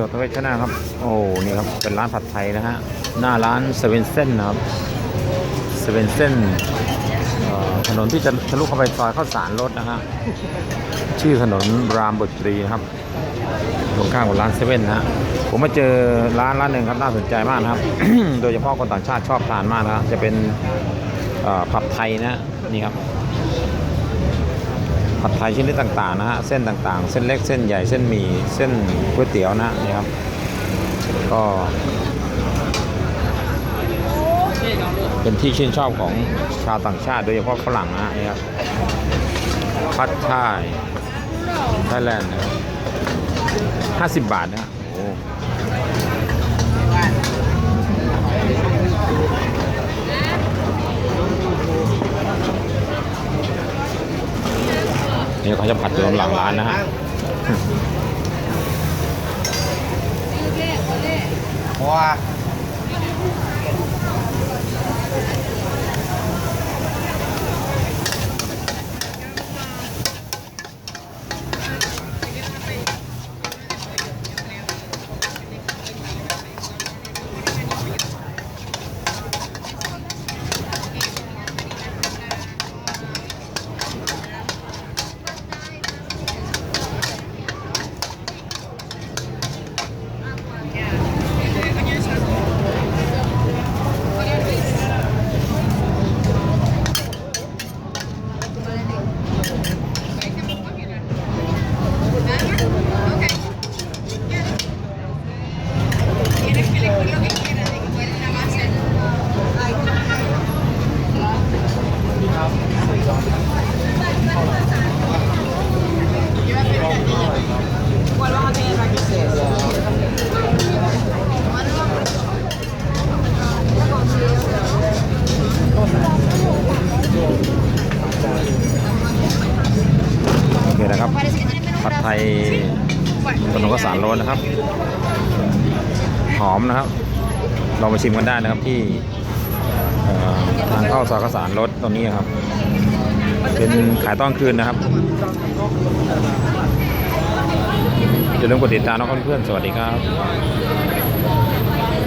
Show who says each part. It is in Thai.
Speaker 1: ยวทเวชนะครับ โอ้นี่ครับ เป็นร้านผัดไทยนะฮะ หน้าร้านเซเว่นเซนนะครับเซเว่นเซนถนนที่จะทะลุเข้าไปซอยข้าวสารรถนะฮะ ชื่อถนนรามบุตรีนะครับ ตรงข้ามกับร้านเซเว่นนะฮะ ผมมาเจอร้านร้านหนึ่งครับน่าสนใจมากนะครับ โดยเฉพาะคนต่างชาติชอบทานมากนะครับจะเป็นผัดไทยนะนี่ครับ ผัดไทยชนิดต่างๆนะฮะ เส้นต่างๆ เส้นเล็ก เส้นใหญ่ เส้นหมี่ เส้นก๋วยเตี๋ยวนะนี่ครับ ก็เป็นที่ชื่นชอบของชาวต่างชาติ โดยเฉพาะฝรั่งนะนี่ครับพัดไทยไทยแลนด์นะห้าสิบบาทนะฮะโอ้ นี่เขาจะผัดอยู่หลังร้านนะฮะ
Speaker 2: ว้า
Speaker 1: โอเคนะครับ ผัดไทยถนนข้าวสารโรนนะครับ หอมนะครับลองไปชิมกันได้นะครับที่ทางเข้าสาขาสารรถตรงนี้ครับ เป็นขายตอนคืนนะครับอย่าลืมกดติดตามนะเพื่อนๆสวัสดีครับ